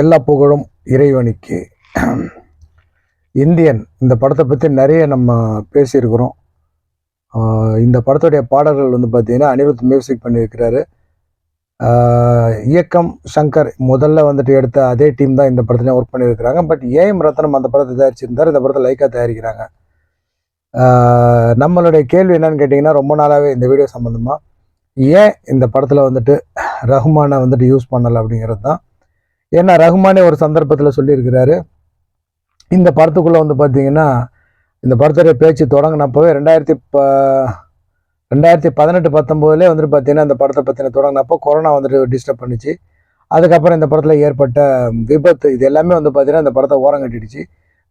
எல்லா புகழும் இறைவனுக்கு. இந்தியன் இந்த படத்தை பற்றி நிறைய நம்ம பேசியிருக்கிறோம். இந்த படத்துடைய பாடல்கள் வந்து பார்த்தீங்கன்னா அனிருத் மியூசிக் பண்ணியிருக்கிறாரு. இயக்கம் சங்கர் முதல்ல வந்துட்டு எடுத்த அதே டீம் தான் இந்த படத்துலையும் ஒர்க் பண்ணியிருக்கிறாங்க. பட் ஏஎம் ரத்னம் அந்த படத்தை தயாரிச்சிருந்தார். இந்த படத்தை லைக்காக தயாரிக்கிறாங்க. நம்மளுடைய கேள்வி என்னன்னு கேட்டிங்கன்னா ரொம்ப நாளாகவே இந்த வீடியோ சம்மந்தமாக ஏன் இந்த படத்தில் வந்துட்டு ரஹ்மானை வந்துட்டு யூஸ் பண்ணலை அப்படிங்கிறது தான். ஏன்னா ரஹ்மானே ஒரு சந்தர்ப்பத்தில் சொல்லியிருக்கிறாரு. இந்த படத்துக்குள்ளே வந்து பார்த்தீங்கன்னா இந்த படத்துடைய பேச்சு தொடங்கினப்பவே ரெண்டாயிரத்தி ப ரெண்டாயிரத்தி பதினெட்டு பத்தொம்போதுலேயே வந்துட்டு பார்த்தீங்கன்னா இந்த படத்தை பற்றின தொடங்கினப்போ கொரோனா வந்துட்டு டிஸ்டர்ப் பண்ணிச்சு. அதுக்கப்புறம் இந்த படத்தில் ஏற்பட்ட விபத்து இது எல்லாமே வந்து பார்த்தீங்கன்னா இந்த படத்தை ஓரம் கட்டிடுச்சு.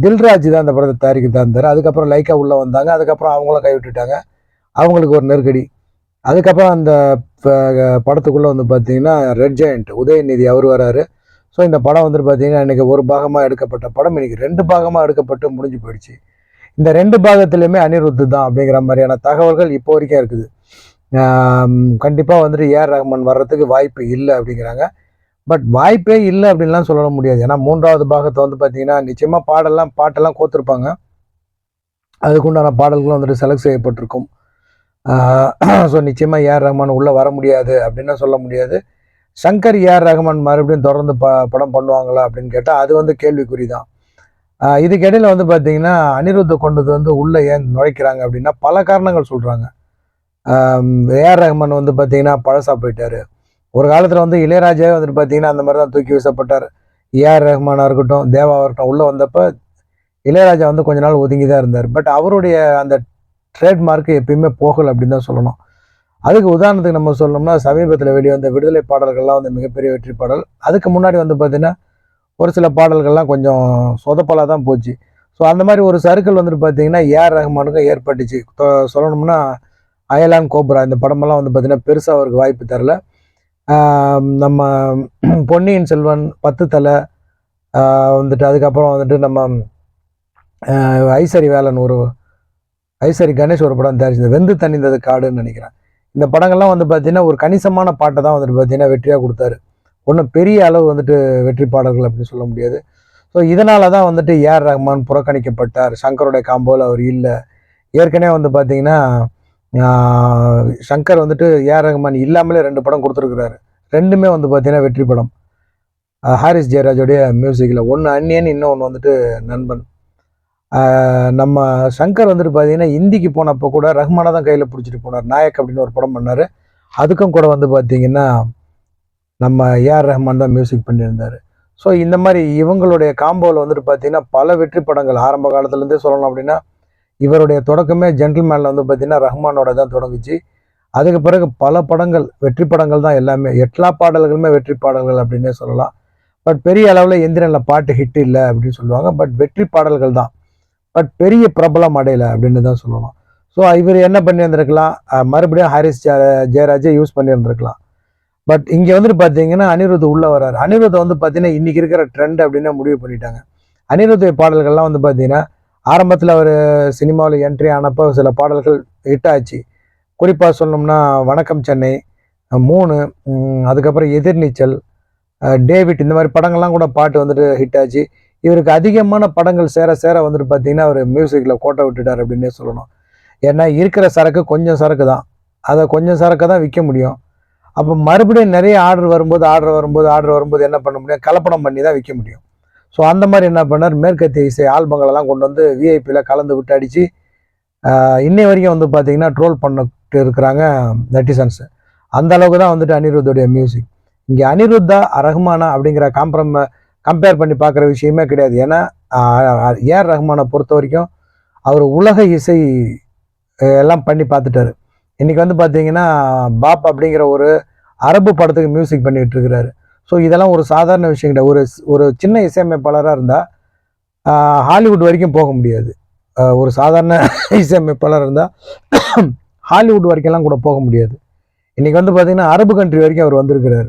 தில்ராஜ் தான் இந்த படத்தை தயாரிக்க இருந்தார் அதுக்கப்புறம் லைக்கா உள்ளே வந்தாங்க. அதுக்கப்புறம் அவங்களும் கைவிட்டுட்டாங்க. அவங்களுக்கு ஒரு நெருக்கடி. அதுக்கப்புறம் அந்த ப- படத்துக்குள்ளே வந்து பார்த்தீங்கன்னா ரெட் ஜெயண்ட் உதயநிதி அவர் வராரு. ஸோ இந்த படம் வந்துட்டு பார்த்தீங்கன்னா இன்றைக்கி ஒரு பாகமாக எடுக்கப்பட்ட படம். இன்னைக்கு ரெண்டு பாகமாக எடுக்கப்பட்டு முடிஞ்சு போயிடுச்சு. இந்த ரெண்டு பாகத்துலையுமே அனிருத்து தான் அப்படிங்கிற மாதிரியான தகவல்கள் இப்போ வரைக்கும் இருக்குது. கண்டிப்பாக வந்துட்டு ஏஆர் ரஹ்மான் வர்றதுக்கு வாய்ப்பு இல்லை அப்படிங்கிறாங்க. பட் வாய்ப்பே இல்லை அப்படின்லாம் சொல்ல முடியாது. ஏன்னா மூன்றாவது பாகத்தை வந்து பார்த்தீங்கன்னா நிச்சயமாக பாடெல்லாம் பாட்டெல்லாம் கோத்துருப்பாங்க. அதுக்குண்டான பாடல்களும் வந்துட்டு செலக்ட் செய்யப்பட்டிருக்கும். ஸோ நிச்சயமாக ஏஆர் ரஹ்மான் உள்ளே வர முடியாது அப்படின்னு சொல்ல முடியாது. சங்கர் ஏஆர் ரஹ்மான் மறுபடியும் தொடர்ந்து ப படம் பண்ணுவாங்களா அப்படின்னு கேட்டால் அது வந்து கேள்விக்குறி தான் இதுக்கிடையில் வந்து பார்த்தீங்கன்னா அனிருத்தை கொண்டது வந்து உள்ளே ஏன் நுழைக்கிறாங்க அப்படின்னா பல காரணங்கள் சொல்கிறாங்க ஏஆர் ரஹ்மான் வந்து பார்த்திங்கன்னா பழசா போயிட்டார். ஒரு காலத்தில் வந்து இளையராஜாவே வந்துட்டு பார்த்தீங்கன்னா அந்த மாதிரி தான் தூக்கி வீசப்பட்டார். ஏஆர் ரஹ்மானாக இருக்கட்டும் தேவாவாக இருக்கட்டும் உள்ளே வந்தப்போ இளையராஜா வந்து கொஞ்ச நாள் ஒதுங்கி தான் இருந்தார். பட் அவருடைய அந்த ட்ரேட்மார்க்கு எப்பயுமே போகலை அப்படின்னு தான் சொல்லணும். அதுக்கு உதாரணத்துக்கு நம்ம சொல்லணும்னா சமீபத்தில் வெளிவந்த விடுதலை பாடல்கள்லாம் வந்து மிகப்பெரிய வெற்றி பாடல். அதுக்கு முன்னாடி வந்து பார்த்திங்கன்னா ஒரு சில பாடல்கள்லாம் கொஞ்சம் சொதப்பலாக தான் போச்சு. ஸோ அந்த மாதிரி ஒரு சர்க்கிள் வந்துட்டு பார்த்தீங்கன்னா ஏஆர் ரஹ்மானுக்கும் ஏற்பட்டுச்சு. சொல்லணும்னா அயலான் கோப்ரா இந்த படமெல்லாம் வந்து பார்த்திங்கன்னா பெருசாக அவருக்கு வாய்ப்பு தரல. நம்ம பொன்னியின் செல்வன் பத்து தலை வந்துட்டு அதுக்கப்புறம் வந்துட்டு நம்ம ஐசரி வேலன் ஒரு ஐசரி கணேஷ் ஒரு படம் தயாரிச்சது வெந்து தணிந்தது காடுன்னு நினைக்கிறேன். இந்த படங்கள்லாம் வந்து பார்த்தீங்கன்னா ஒரு கணிசமான பாட்டை தான் வந்துட்டு பார்த்தீங்கன்னா வெற்றியாக கொடுத்தாரு. ஒன்றும் பெரிய அளவு வந்துட்டு வெற்றி பாடல்கள் அப்படின்னு சொல்ல முடியாது. ஸோ இதனால தான் வந்துட்டு ஏஆர் ரஹ்மான் புறக்கணிக்கப்பட்டார். சங்கருடைய காம்போவில் அவர் இல்லை. ஏற்கனவே வந்து பார்த்தீங்கன்னா சங்கர் வந்துட்டு ஏஆர் ரஹ்மான் இல்லாமலே ரெண்டு படம் கொடுத்துருக்குறாரு. ரெண்டுமே வந்து பார்த்தீங்கன்னா வெற்றி படம். ஹாரிஸ் ஜெயராஜோடைய மியூசிக்கில் ஒன்று அந்நியன் இன்னொன்று வந்துட்டு நண்பன். நம்ம சங்கர் வந்துட்டு பார்த்தீங்கன்னா இந்திக்கு போனப்போ கூட ரஹ்மானை தான் கையில் பிடிச்சிட்டு போனார். நாயக் அப்படின்னு ஒரு படம் பண்ணார். அதுக்கும் கூட வந்து பார்த்தீங்கன்னா நம்ம ஏஆர் ரஹ்மான் தான் மியூசிக் பண்ணியிருந்தார். ஸோ இந்த மாதிரி இவங்களுடைய காம்போவில் வந்துட்டு பார்த்தீங்கன்னா பல வெற்றி படங்கள் ஆரம்ப காலத்துலேருந்தே சொல்லணும் அப்படின்னா இவருடைய தொடக்கமே ஜென்டில்மேனில் வந்து பார்த்தீங்கன்னா ரஹ்மானோட தான் தொடங்குச்சு. அதுக்கு பிறகு பல படங்கள் வெற்றி படங்கள் தான் எல்லாமே எல்லா பாடல்களுமே வெற்றி பாடல்கள் அப்படின்னே சொல்லலாம். பட் பெரிய அளவில் எந்திரனில் பாட்டு ஹிட் இல்லை அப்படின்னு சொல்லுவாங்க. பட் வெற்றி பாடல்கள் தான். பட் பெரிய பிரபலம் அடையலை அப்படின்னு தான் சொல்லணும். ஸோ இவர் என்ன பண்ணியிருந்திருக்கலாம்? மறுபடியும் ஹாரிஸ் ஜெயராஜை யூஸ் பண்ணியிருந்திருக்கலாம். பட் இங்கே வந்துட்டு பார்த்தீங்கன்னா அனிருத் உள்ளே வராரு அனிருத் வந்து பார்த்தீங்கன்னா இன்றைக்கி இருக்கிற ட்ரெண்ட் அப்படின்னு முடிவு பண்ணிட்டாங்க. அனிருத் பாடல்கள்லாம் வந்து பார்த்தீங்கன்னா ஆரம்பத்தில் அவர் சினிமாவில் என்ட்ரி ஆனப்போ சில பாடல்கள் ஹிட் ஆச்சு. குறிப்பாக சொல்லணும்னா வணக்கம் சென்னை மூணு அதுக்கப்புறம் எதிர்நீச்சல் டேவிட் இந்த மாதிரி படங்கள்லாம் கூட பாட்டு வந்துட்டு ஹிட் ஆச்சு. இவருக்கு அதிகமான படங்கள் சேர சேர வந்துட்டு பார்த்தீங்கன்னா அவர் மியூசிக்கில் கோட்டை விட்டுட்டார் அப்படின்னே சொல்லணும். ஏன்னா இருக்கிற சரக்கு கொஞ்சம் சரக்கு தான். அதை கொஞ்சம் சரக்கு தான் விற்க முடியும். அப்போ மறுபடியும் நிறைய ஆர்டர் வரும்போது ஆர்டர் வரும்போது ஆர்டர் வரும்போது என்ன பண்ண முடியும்? கலப்படம் பண்ணி தான் விற்க முடியும். ஸோ அந்த மாதிரி என்ன பண்ணார்? மேற்கத்திய இசை ஆல்பங்களெல்லாம் கொண்டு வந்து விஐபியில் கலந்து விட்டு அடித்து இன்னை வரைக்கும் வந்து பார்த்தீங்கன்னா ட்ரோல் பண்ணிட்டு இருக்கிறாங்க நெட்டிசன்ஸு அந்த அளவுக்கு தான் வந்துட்டு அனிருத்தோடைய மியூசிக் இங்கே அனிருத்தா ரஹ்மானா அப்படிங்கிற காம்ப்ரமை கம்பேர் பண்ணி பார்க்குற விஷயமே கிடையாது. ஏன்னா ஏஆர் ரஹ்மானை பொறுத்த வரைக்கும் அவர் உலக இசை எல்லாம் பண்ணி பார்த்துட்டாரு. இன்னைக்கு வந்து பார்த்தீங்கன்னா பாப் அப்படிங்கிற ஒரு அரபு படத்துக்கு மியூசிக் பண்ணிகிட்டு இருக்கிறாரு. ஸோ இதெல்லாம் ஒரு சாதாரண விஷயம் கிடையாது. ஒரு ஒரு சின்ன இசையமைப்பாளராக இருந்தால் ஹாலிவுட் வரைக்கும் போக முடியாது. ஒரு சாதாரண இசையமைப்பாளர் இருந்தால் ஹாலிவுட் வரைக்கும்லாம் கூட போக முடியாது. இன்றைக்கி வந்து பார்த்திங்கன்னா அரபு கண்ட்ரி வரைக்கும் அவர் வந்திருக்கிறாரு.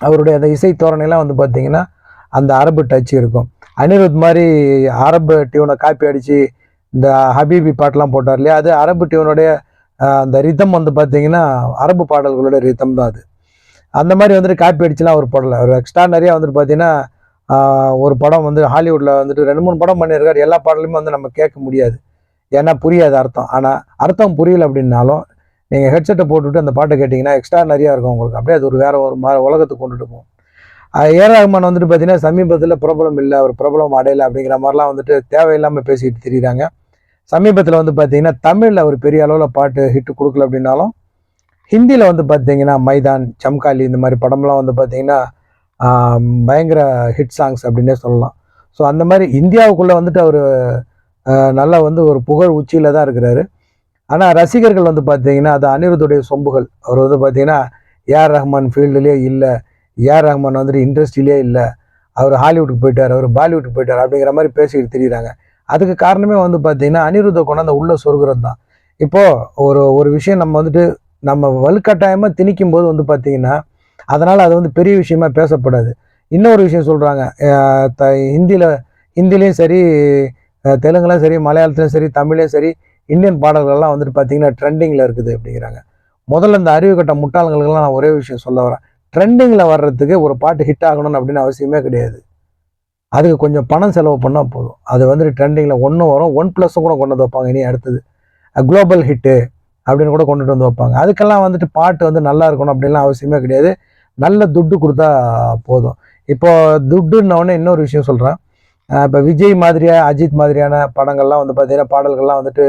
அவருடைய அந்த இசை தோரணையெல்லாம் வந்து பார்த்திங்கன்னா அந்த அரபு டச் இருக்கும். அனிருத் மாதிரி அரபு டியூனை காப்பி அடித்து இந்த ஹபீபி பாட்டெலாம் போட்டார் இல்லையா? அது அரபு டியூனுடைய அந்த ரிதம் வந்து பார்த்தீங்கன்னா அரபு பாடல்களோட ரிதம் தான் அது. அந்த மாதிரி வந்துட்டு காப்பி அடிச்சுலாம் அவர் போடலை. அவர் எக்ஸ்ட்ரா நிறையா வந்துட்டு பார்த்தீங்கன்னா ஒரு படம் வந்து ஹாலிவுட்டில் வந்துட்டு ரெண்டு மூணு படம் பண்ணியிருக்காரு. எல்லா பாடலுமே வந்து நம்ம கேட்க முடியாது. ஏன்னா புரியாது அர்த்தம். ஆனால் அர்த்தம் புரியல அப்படின்னாலும் நீங்கள் ஹெட்செட்டை போட்டுவிட்டு அந்த பாட்டை கேட்டிங்கன்னா எக்ஸ்ட்ரா நிறையா இருக்கும் உங்களுக்கு. அப்படியே அது ஒரு வேறு ஒரு மா உலகத்துக்கு கொண்டுட்டு போகும். ஏஆர் ரகுமான் ரஹ்மான் வந்துட்டு பார்த்தீங்கன்னா சமீபத்தில் பிரபலம் இல்லை அவர் பிரபலம் அடையலை அப்படிங்கிற மாதிரிலாம் வந்துட்டு தேவையில்லாமல் பேசிக்கிட்டு தெரியுறாங்க. சமீபத்தில் வந்து பார்த்தீங்கன்னா தமிழில் ஒரு பெரிய அளவில் பாட்டு ஹிட்டு கொடுக்கல அப்படின்னாலும் ஹிந்தியில் வந்து பார்த்தீங்கன்னா மைதான் சம்காலி இந்த மாதிரி படம்லாம் வந்து பார்த்தீங்கன்னா பயங்கர ஹிட் சாங்ஸ் அப்படின்னே சொல்லலாம். ஸோ அந்த மாதிரி இந்தியாவுக்குள்ளே வந்துட்டு அவர் நல்லா வந்து ஒரு புகழ் உச்சியில் தான் இருக்கிறாரு. ஆனால் ரசிகர்கள் வந்து பார்த்தீங்கன்னா அது அனிருத்துடைய சொம்புகள். அவர் வந்து பார்த்தீங்கன்னா ஏஆர் ரஹ்மான் ஃபீல்டுலேயே இல்லை ஏஆர் ரஹ்மான் வந்துட்டு இண்டஸ்ட்ரியிலே இல்லை. அவர் ஹாலிவுட்டுக்கு போயிட்டார் அவர் பாலிவுட்டுக்கு போயிட்டார் அப்படிங்கிற மாதிரி பேசிக்கிட்டு தெரியுறாங்க. அதுக்கு காரணமே வந்து பார்த்தீங்கன்னா அனிருத்த கொண்டாந்து உள்ள சொருகிறது தான். இப்போது ஒரு ஒரு விஷயம் நம்ம வந்துட்டு நம்ம வலுக்கட்டாயமாக திணிக்கும் போது வந்து பார்த்தீங்கன்னா அதனால் அது வந்து பெரிய விஷயமா பேசப்படாது. இன்னொரு விஷயம் சொல்கிறாங்க த ஹிந்தியில் ஹிந்திலையும் சரி தெலுங்குலையும் சரி மலையாளத்துலையும் சரி தமிழ்லையும் சரி இந்தியன் பாடல்கள்லாம் வந்துட்டு பார்த்தீங்கன்னா ட்ரெண்டிங்கில் இருக்குது அப்படிங்கிறாங்க. முதல்ல இந்த அறிவு கட்ட முட்டாளங்களுக்கெல்லாம் நான் ஒரே விஷயம் சொல்ல வரேன். ட்ரெண்டிங்கில் வர்றதுக்கு ஒரு பாட்டு ஹிட் ஆகணும்னு அப்படின்னு அவசியமே கிடையாது. அதுக்கு கொஞ்சம் பணம் செலவு பண்ணால் போதும். அது வந்துட்டு ட்ரெண்டிங்கில் ஒன்றும் வரும். ஒன் ப்ளஸும் கூட கொண்டு வந்து வைப்பாங்க. இனி அடுத்தது. குளோபல் ஹிட்டு அப்படின்னு கூட கொண்டுட்டு வந்து வைப்பாங்க. அதுக்கெல்லாம் வந்துட்டு பாட்டு வந்து நல்லா இருக்கணும் அப்படின்லாம் அவசியமே கிடையாது. நல்ல துட்டு கொடுத்தா போதும். இப்போ துட்டுன்னொடனே இன்னொரு விஷயம் சொல்கிறேன் இப்போ விஜய் மாதிரியா அஜித் மாதிரியான படங்கள்லாம் வந்து பார்த்தீங்கன்னா பாடல்கள்லாம் வந்துட்டு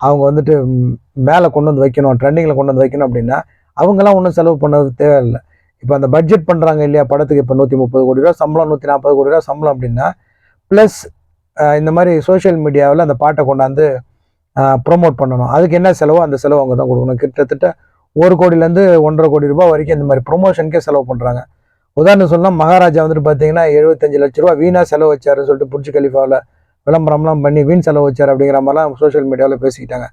அவங்க வந்துட்டு மேலே கொண்டு வந்து வைக்கணும் ட்ரெண்டிங்கில் கொண்டு வந்து வைக்கணும் அப்படின்னா அவங்கெல்லாம் ஒன்றும் செலவு பண்ணது தேவையில்லை. இப்போ அந்த பட்ஜெட் பண்ணுறாங்க இல்லையா? படத்துக்கு இப்போ நூற்றி முப்பது கோடி ரூபா சம்பளம் நூற்றி நாற்பது கோடி ரூபா சம்பளம் அப்படின்னா ப்ளஸ் இந்த மாதிரி சோஷியல் மீடியாவில் அந்த பாட்டை கொண்டாந்து ப்ரோமோட் பண்ணணும். அதுக்கு என்ன செலவோ அந்த செலவு அவங்க தான் கொடுக்கணும். கிட்டத்தட்ட ஒரு கோடியிலேருந்து ஒன்றரை கோடி ரூபாய் வரைக்கும் இந்த மாதிரி ப்ரொமோஷனுக்கே செலவு பண்ணுறாங்க உதாரணம் சொன்னால் மகாராஜா வந்துட்டு பார்த்தீங்கன்னா எழுபத்தஞ்சு லட்ச ரூபா வீணாக செலவு வச்சாருன்னு சொல்லிட்டு புடிச்சு கலிஃபாவில் விளம்பரம்லாம் பண்ணி வீண் செலவு வச்சார் அப்படிங்கிற மாதிரிலாம் சோஷியல் மீடியாவில் பேசிக்கிட்டாங்க.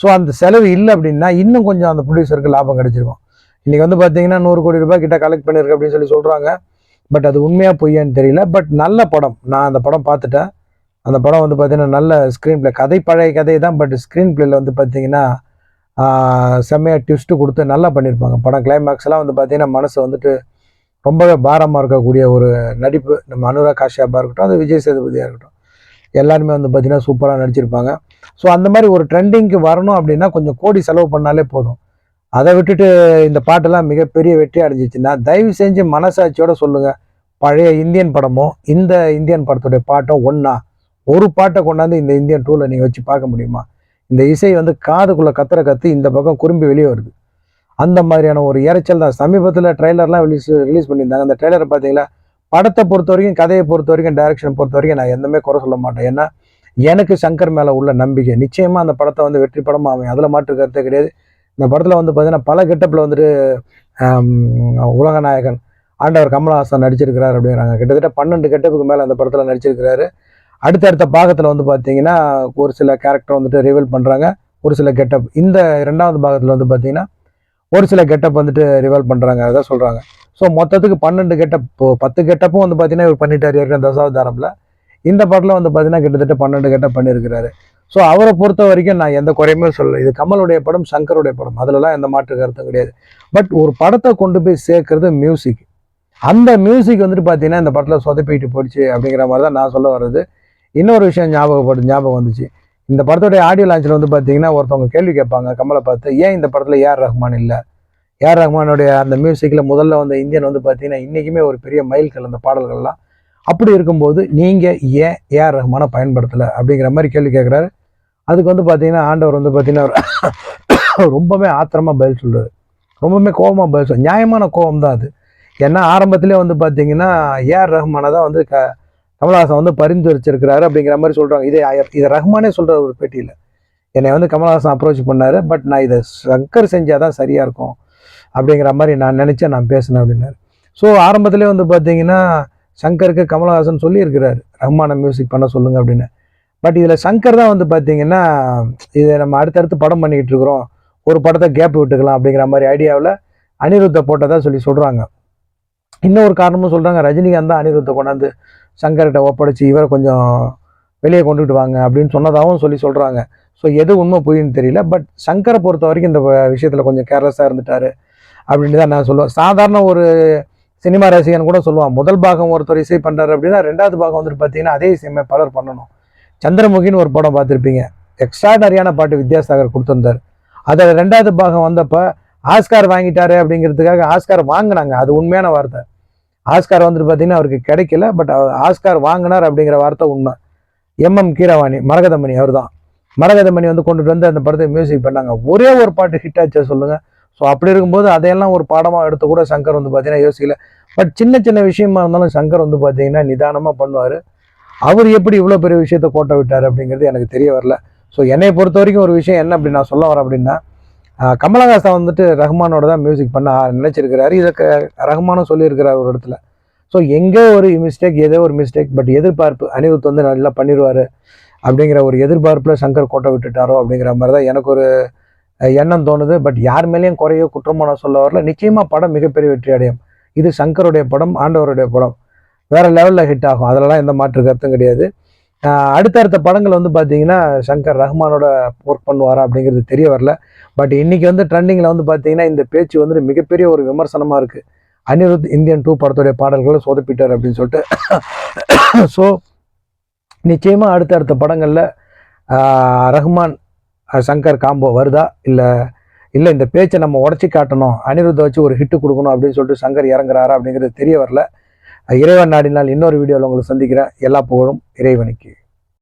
ஸோ அந்த செலவு இல்லை அப்படின்னா இன்னும் கொஞ்சம் அந்த ப்ரொடியூசருக்கு லாபம் கிடைச்சிருக்கும். இன்றைக்கி வந்து பார்த்தீங்கன்னா நூறு கோடி ரூபாய் கிட்ட கலெக்ட் பண்ணியிருக்கு அப்படின்னு சொல்லி சொல்கிறாங்க பட் அது உண்மையாக பொய்யான்னு தெரியல. பட் நல்ல படம். நான் அந்த படம் பார்த்துட்டேன். அந்த படம் வந்து பார்த்தீங்கன்னா நல்ல ஸ்க்ரீன் பிளே கதை பழைய கதை தான். பட் ஸ்க்ரீன் ப்ளேல வந்து பார்த்தீங்கன்னா செம்மையாக ட்விஸ்ட்டு கொடுத்து நல்லா பண்ணியிருப்பாங்க படம் கிளைமேக்ஸ்லாம் வந்து பார்த்தீங்கன்னா மனசு வந்துட்டு ரொம்பவே பாரமாக இருக்கக்கூடிய ஒரு நடிப்பு. நம்ம அனுராக் காஷ்யப்பாக இருக்கட்டும் அது விஜய் சேதுபதியாக இருக்கட்டும். எல்லாருமே வந்து பார்த்தீங்கன்னா சூப்பராக நடிச்சிருப்பாங்க. ஸோ அந்த மாதிரி ஒரு ட்ரெண்டிங்க்கு வரணும் அப்படின்னா கொஞ்சம் கோடி செலவு பண்ணாலே போதும். அதை விட்டுட்டு இந்த பாட்டெல்லாம் மிகப்பெரிய வெற்றி அடைஞ்சிச்சுன்னா தயவு செஞ்சு மனசாட்சியோட சொல்லுங்க. பழைய இந்தியன் படமும் இந்த இந்தியன் படத்துடைய பாட்டும் ஒன்றா ஒரு பாட்டை கொண்டாந்து இந்த இந்தியன் டூவில் நீங்கள் வச்சு பார்க்க முடியுமா? இந்த இசை வந்து காதுக்குள்ளே கத்துற கத்து இந்த பக்கம் குறும்பி வெளியே வருது. அந்த மாதிரியான ஒரு இரைச்சல் தான். சமீபத்தில் ட்ரெய்லர்லாம் ரிலீஸ் ரிலீஸ் பண்ணியிருந்தாங்க. அந்த ட்ரெய்லரை பார்த்தீங்களா? படத்தை பொறுத்த வரைக்கும் கதையை பொறுத்த வரைக்கும் டைரக்ஷனை பொறுத்த வரைக்கும் நான் எந்தமே குறை சொல்ல மாட்டேன். ஏன்னா எனக்கு சங்கர் மேலே உள்ள நம்பிக்கை. நிச்சயமாக அந்த படத்தை வந்து வெற்றி படமாக அவன் அதில் மாற்று கருத்தே கிடையாது. இந்த படத்தில் வந்து பார்த்தீங்கன்னா பல கெட்டப்பில் வந்துட்டு உலகநாயகன் ஆண்டவர் கமலஹாசன் நடிச்சிருக்கிறார் அப்படிங்கிறாங்க. கிட்டத்தட்ட பன்னெண்டு கெட்டப்புக்கு மேலே அந்த படத்தில் நடிச்சிருக்கிறாரு. அடுத்தடுத்த பாகத்தில் வந்து பார்த்தீங்கன்னா ஒரு சில கேரக்டர் வந்துட்டு ரிவீல் பண்ணுறாங்க ஒரு சில கெட்டப் இந்த ரெண்டாவது பாகத்தில் வந்து பார்த்தீங்கன்னா ஒரு சில கெட்டப் வந்துட்டு ரிவீல் பண்ணுறாங்க அதான் சொல்கிறாங்க ஸோ மொத்தத்துக்கு பன்னெண்டு கெட்டப் பத்து கெட்டப்பும் வந்து பார்த்தீங்கன்னா இவர் பண்ணிட்டார் ஏற்கனவே தசாவதாரத்தில் இந்த படத்தில் வந்து பார்த்தீங்கன்னா கிட்டத்தட்ட பன்னெண்டு கெட்டப் பண்ணியிருக்கிறாரு ஸோ அவரை பொறுத்த வரைக்கும் நான் எந்த குறையுமே சொல்லலை. இது கமலுடைய படம் சங்கருடைய படம். அதிலலாம் எந்த மாற்று கருத்தும் கிடையாது. பட் ஒரு படத்தை கொண்டு போய் சேர்க்கறது மியூசிக் அந்த மியூசிக் வந்துட்டு பார்த்தீங்கன்னா இந்த படத்தில் சொதப்பிட்டு போயிடுச்சு அப்படிங்கிற மாதிரி தான் நான் சொல்ல வர்றது. இன்னொரு விஷயம் ஞாபகப்படு ஞாபகம் வந்துச்சு. இந்த படத்துடைய ஆடியோ லான்ச்சில் வந்து பார்த்தீங்கன்னா ஒருத்தவங்க கேள்வி கேட்பாங்க கமலை பார்த்து ஏன் இந்த படத்தில் ஏஆர் ரஹ்மான் இல்லை? ஏஆர் ரஹ்மானுடைய அந்த மியூசிக்கில் முதல்ல வந்த இந்தியன் வந்து பார்த்தீங்கன்னா இன்றைக்குமே ஒரு பெரிய மைல்கல் அந்த பாடல்கள்லாம் அப்படி இருக்கும்போது நீங்கள் ஏன் ஏஆர் ரஹ்மானை பயன்படுத்தலை அப்படிங்கிற மாதிரி கேள்வி கேட்குறாரு அதுக்கு வந்து பார்த்தீங்கன்னா ஆண்டவர் வந்து பார்த்தீங்கன்னா ரொம்பவே ஆத்திரமாக பதில் சொல்கிறார் ரொம்பவுமே கோபமாக பதில் சொல் நியாயமான கோபம் தான் அது. ஏன்னா ஆரம்பத்திலே வந்து பார்த்தீங்கன்னா ஏஆர் ரஹ்மானை தான் வந்து க கமலஹாசன் வந்து பரிந்துரைச்சிருக்கிறாரு அப்படிங்கிற மாதிரி சொல்கிறாங்க இதை இதை ரஹ்மானே சொல்கிற ஒரு பேட்டியில். என்னை வந்து கமலஹாசன் அப்ரோச் பண்ணார் பட் நான் இதை சங்கர் செஞ்சால் தான் சரியாக இருக்கும் அப்படிங்கிற மாதிரி நான் நினச்சேன் நான் பேசினேன் அப்படின்னாரு. ஸோ ஆரம்பத்திலே வந்து பார்த்தீங்கன்னா சங்கருக்கு கமலஹாசன் சொல்லியிருக்கிறாரு ரஹ்மானை மியூசிக் பண்ண சொல்லுங்கள் அப்படின்னு. பட் இதில் சங்கர் தான் வந்து பார்த்தீங்கன்னா இதை நம்ம அடுத்தடுத்து படம் பண்ணிக்கிட்டு இருக்கிறோம். ஒரு படத்தை கேப் விட்டுக்கலாம் அப்படிங்கிற மாதிரி ஐடியாவில் அனிருத்தை போட்டதாக சொல்லி சொல்கிறாங்க இன்னொரு காரணமும் சொல்கிறாங்க ரஜினிகாந்த் தான் அனிருத்தை கொண்டாந்து சங்கர்கிட்ட ஒப்படைச்சி இவரை கொஞ்சம் வெளியே கொண்டுட்டு வாங்க அப்படின்னு சொன்னதாகவும் சொல்லி சொல்கிறாங்க ஸோ எது உண்மை பொய்ன்னு தெரியல பட் சங்கரை பொறுத்த வரைக்கும் இந்த விஷயத்தில் கொஞ்சம் கேர்லெஸ்ஸாக இருந்துட்டார் அப்படின்னு தான் நான் சொல்லுவேன். சாதாரண ஒரு சினிமா ரசிகன் கூட சொல்லுவான் முதல் பாகம் ஒருத்தர் இசை பண்ணுறாரு அப்படின்னா ரெண்டாவது பாகம் வந்துட்டு பார்த்தீங்கன்னா அதே இசையுமே பலர் பண்ணணும். சந்திரமுகின்னு ஒரு படம் பார்த்துருப்பீங்க. எக்ஸ்ட்ராடனரியான பாட்டு வித்யாசாகர் கொடுத்துருந்தார். அதில் ரெண்டாவது பாகம் வந்தப்போ ஆஸ்கார் வாங்கிட்டாரு அப்படிங்கிறதுக்காக ஆஸ்கார் வாங்கினாங்க. அது உண்மையான வார்த்தை. ஆஸ்கார் வந்துட்டு பார்த்தீங்கன்னா அவருக்கு கிடைக்கல. பட் ஆஸ்கார் வாங்கினார் அப்படிங்கிற வார்த்தை உண்மை. எம்எம் கீரவாணி மரகதமணி அவர் தான் மரகதமணி வந்து கொண்டுட்டு வந்து அந்த படத்தை மியூசிக் பண்ணாங்க. ஒரே ஒரு பாட்டு ஹிட் ஆச்சா சொல்லுங்கள் ஸோ அப்படி இருக்கும்போது அதையெல்லாம் ஒரு பாடமாக எடுத்து கூட சங்கர் வந்து பார்த்தீங்கன்னா யோசிக்கல. பட் சின்ன சின்ன விஷயமா இருந்தாலும் சங்கர் வந்து பார்த்தீங்கன்னா நிதானமாக பண்ணுவார். அவர் எப்படி இவ்வளோ பெரிய விஷயத்த கோட்டை விட்டார் அப்படிங்கிறது எனக்கு தெரிய வரல. ஸோ என்னை பொறுத்த வரைக்கும் ஒரு விஷயம் என்ன அப்படி நான் சொல்ல வரேன் அப்படின்னா கமலஹாசன் வந்துட்டு ரஹ்மானோட தான் மியூசிக் பண்ண நினச்சிருக்கிறாரு. இதை க- ரஹ்மானும் சொல்லியிருக்கிறார் ஒரு இடத்துல. ஸோ எங்கே ஒரு மிஸ்டேக் ஏதோ ஒரு மிஸ்டேக் பட் எதிர்பார்ப்பு அனிருத் வந்து நல்லா பண்ணிடுவார் அப்படிங்கிற ஒரு எதிர்பார்ப்பில் சங்கர் கோட்டை விட்டுட்டாரோ அப்படிங்கிற மாதிரி தான் எனக்கு ஒரு எண்ணம் தோணுது. பட் யார் மேலேயும் குறையோ குற்றமோ நான் சொல்ல வரல. நிச்சயமாக படம் மிகப்பெரிய வெற்றி அடையும். இது சங்கருடைய படம் ஆண்டவருடைய படம். வேறு லெவலில் ஹிட் ஆகும். அதிலலாம் எந்த மாற்று கருத்தும் கிடையாது. அடுத்தடுத்த படங்கள் வந்து பார்த்தீங்கன்னா சங்கர் ரஹ்மானோட ஒர்க் பண்ணுவாரா அப்படிங்கிறது தெரிய வரல. பட் இன்னைக்கு வந்து ட்ரெண்டிங்கில் வந்து பார்த்தீங்கன்னா இந்த பேச்சு வந்து மிகப்பெரிய ஒரு விமர்சனமாக இருக்குது அனிருத் இந்தியன் டூ படத்துடைய பாடல்களை சொதப்பிட்டார் அப்படின்னு சொல்லிட்டு. ஸோ நிச்சயமாக அடுத்தடுத்த படங்களில் ரஹ்மான் சங்கர் காம்போ வருதா? இல்லை இல்லை இந்த பேச்சை நம்ம உடச்சி காட்டணும் அனிருத்தை வச்சு ஒரு ஹிட்டு கொடுக்கணும் அப்படின்னு சொல்லிட்டு சங்கர் இறங்குறாரா அப்படிங்கிறது தெரிய வரல. இறைவன் நாடினால் இன்னொரு வீடியோவில் உங்களை சந்திக்கிறேன். எல்லா புகழும் இறைவனுக்கு.